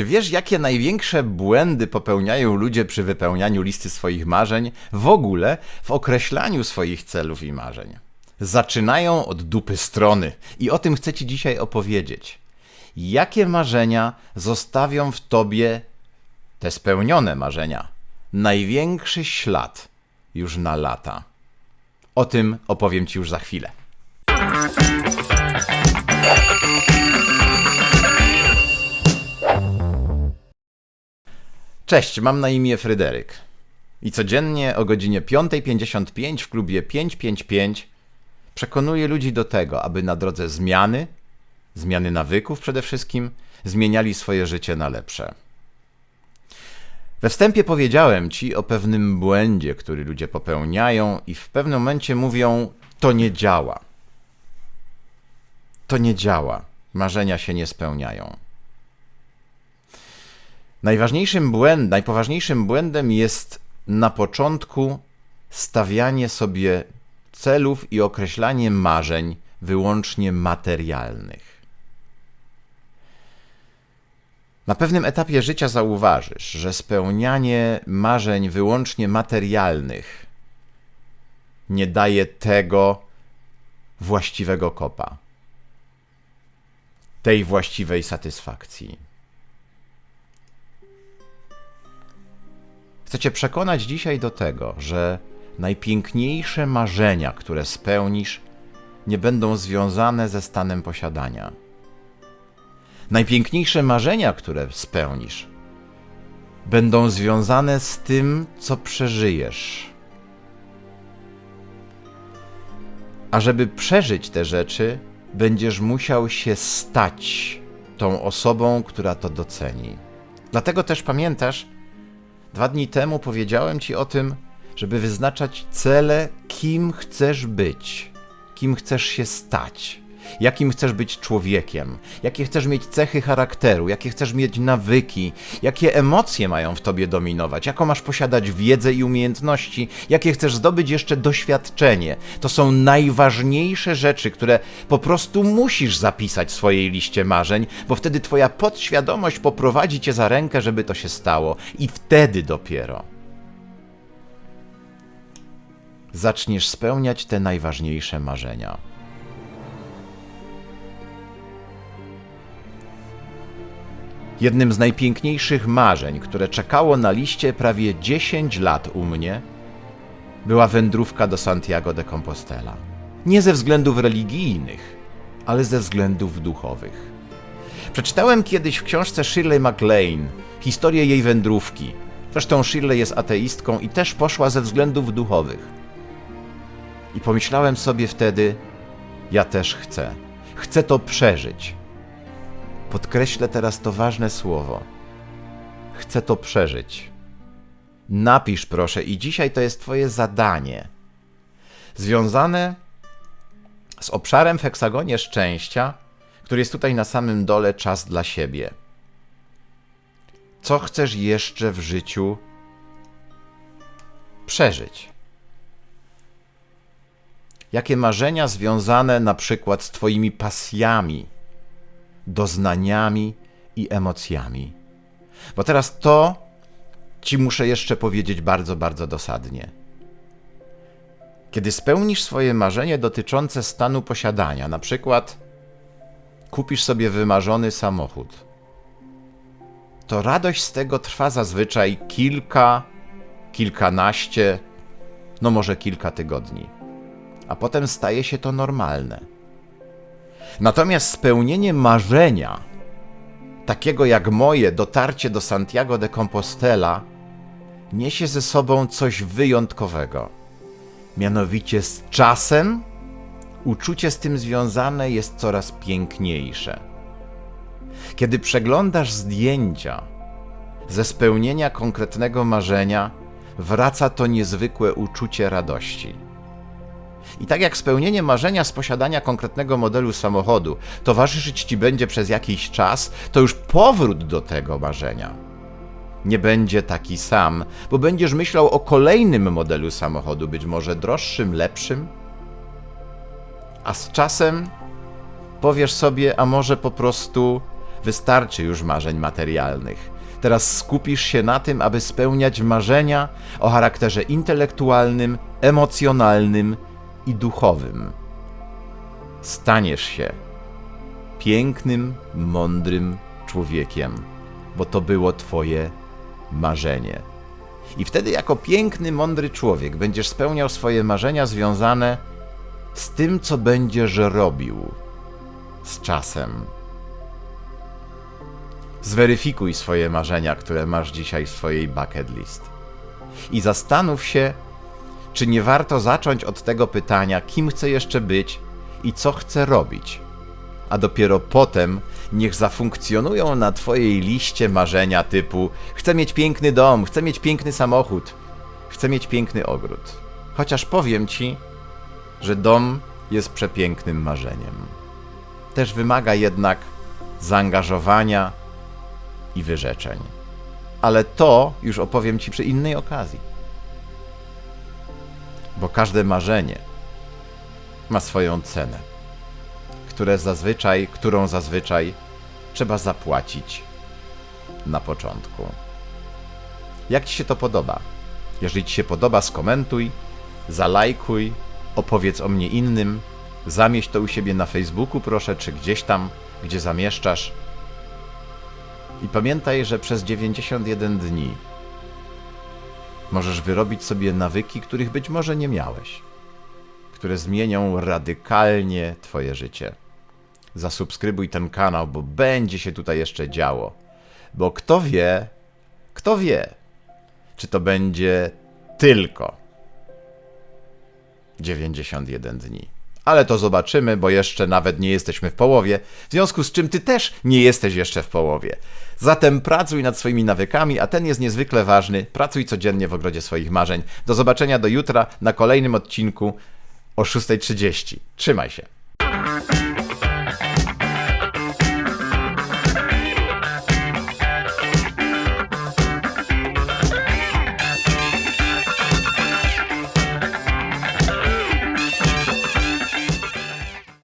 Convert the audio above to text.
Czy wiesz, jakie największe błędy popełniają ludzie przy wypełnianiu listy swoich marzeń, w ogóle w określaniu swoich celów i marzeń? Zaczynają od dupy strony i o tym chcę Ci dzisiaj opowiedzieć. Jakie marzenia zostawią w Tobie te spełnione marzenia? Największy ślad już na lata. O tym opowiem Ci już za chwilę. Cześć, mam na imię Fryderyk. I codziennie o godzinie 5.55 w klubie 555 przekonuję ludzi do tego, aby na drodze zmiany, zmiany nawyków przede wszystkim, zmieniali swoje życie na lepsze. We wstępie powiedziałem ci o pewnym błędzie, który ludzie popełniają, i w pewnym momencie mówią: To nie działa. To nie działa. Marzenia się nie spełniają. Najważniejszym błędem, najpoważniejszym błędem jest na początku stawianie sobie celów i określanie marzeń wyłącznie materialnych. Na pewnym etapie życia zauważysz, że spełnianie marzeń wyłącznie materialnych nie daje tego właściwego kopa, tej właściwej satysfakcji. Chcę Cię przekonać dzisiaj do tego, że najpiękniejsze marzenia, które spełnisz, nie będą związane ze stanem posiadania. Najpiękniejsze marzenia, które spełnisz, będą związane z tym, co przeżyjesz. A żeby przeżyć te rzeczy, będziesz musiał się stać tą osobą, która to doceni. Dlatego też pamiętasz, Dwa dni temu powiedziałem Ci o tym, żeby wyznaczać cele, kim chcesz być, kim chcesz się stać, jakim chcesz być człowiekiem, jakie chcesz mieć cechy charakteru, jakie chcesz mieć nawyki, jakie emocje mają w tobie dominować, jaką masz posiadać wiedzę i umiejętności, jakie chcesz zdobyć jeszcze doświadczenie. To są najważniejsze rzeczy, które po prostu musisz zapisać w swojej liście marzeń, bo wtedy twoja podświadomość poprowadzi cię za rękę, żeby to się stało i wtedy dopiero zaczniesz spełniać te najważniejsze marzenia. Jednym z najpiękniejszych marzeń, które czekało na liście prawie 10 lat u mnie, była wędrówka do Santiago de Compostela. Nie ze względów religijnych, ale ze względów duchowych. Przeczytałem kiedyś w książce Shirley MacLaine historię jej wędrówki. Zresztą Shirley jest ateistką i też poszła ze względów duchowych. I pomyślałem sobie wtedy, ja też chcę. Chcę to przeżyć. Podkreślę teraz to ważne słowo. Chcę to przeżyć. Napisz proszę, i dzisiaj to jest Twoje zadanie. Związane z obszarem w heksagonie szczęścia, który jest tutaj na samym dole czas dla siebie. Co chcesz jeszcze w życiu przeżyć? Jakie marzenia związane na przykład z Twoimi pasjami, doznaniami i emocjami. Bo teraz to ci muszę jeszcze powiedzieć bardzo, bardzo dosadnie. Kiedy spełnisz swoje marzenie dotyczące stanu posiadania, na przykład kupisz sobie wymarzony samochód, to radość z tego trwa zazwyczaj kilka, kilkanaście, no może kilka tygodni, a potem staje się to normalne. Natomiast spełnienie marzenia, takiego jak moje dotarcie do Santiago de Compostela, niesie ze sobą coś wyjątkowego. Mianowicie z czasem uczucie z tym związane jest coraz piękniejsze. Kiedy przeglądasz zdjęcia ze spełnienia konkretnego marzenia, wraca to niezwykłe uczucie radości. I tak jak spełnienie marzenia z posiadania konkretnego modelu samochodu towarzyszyć ci będzie przez jakiś czas, to już powrót do tego marzenia nie będzie taki sam, bo będziesz myślał o kolejnym modelu samochodu, być może droższym, lepszym. A z czasem powiesz sobie, a może po prostu Wystarczy już marzeń materialnych. Teraz skupisz się na tym, aby spełniać marzenia o charakterze intelektualnym, emocjonalnym i duchowym. Staniesz się pięknym, mądrym człowiekiem, bo to było Twoje marzenie. I wtedy, jako piękny, mądry człowiek, będziesz spełniał swoje marzenia związane z tym, co będziesz robił z czasem. Zweryfikuj swoje marzenia, które masz dzisiaj w swojej bucket list. I zastanów się, czy nie warto zacząć od tego pytania, kim chcę jeszcze być i co chcę robić. A dopiero potem niech zafunkcjonują na Twojej liście marzenia typu: Chcę mieć piękny dom, chcę mieć piękny samochód, chcę mieć piękny ogród. Chociaż powiem Ci, że dom jest przepięknym marzeniem. Też wymaga jednak zaangażowania i wyrzeczeń. Ale to już opowiem Ci przy innej okazji. Bo każde marzenie ma swoją cenę, które zazwyczaj, którą zazwyczaj trzeba zapłacić na początku. Jak Ci się to podoba? Jeżeli Ci się podoba, skomentuj, zalajkuj, opowiedz o mnie innym, zamieść to u siebie na Facebooku, proszę, czy gdzieś tam, gdzie zamieszczasz. I pamiętaj, że przez 91 dni możesz wyrobić sobie nawyki, których być może nie miałeś, które zmienią radykalnie Twoje życie. Zasubskrybuj ten kanał, bo będzie się tutaj jeszcze działo. Bo kto wie, kto wie, czy to będzie tylko 91 dni. Ale to zobaczymy, bo jeszcze nawet nie jesteśmy w połowie, w związku z czym ty też nie jesteś jeszcze w połowie. Zatem pracuj nad swoimi nawykami, a ten jest niezwykle ważny. Pracuj codziennie w ogrodzie swoich marzeń. Do zobaczenia do jutra na kolejnym odcinku o 6.30. Trzymaj się.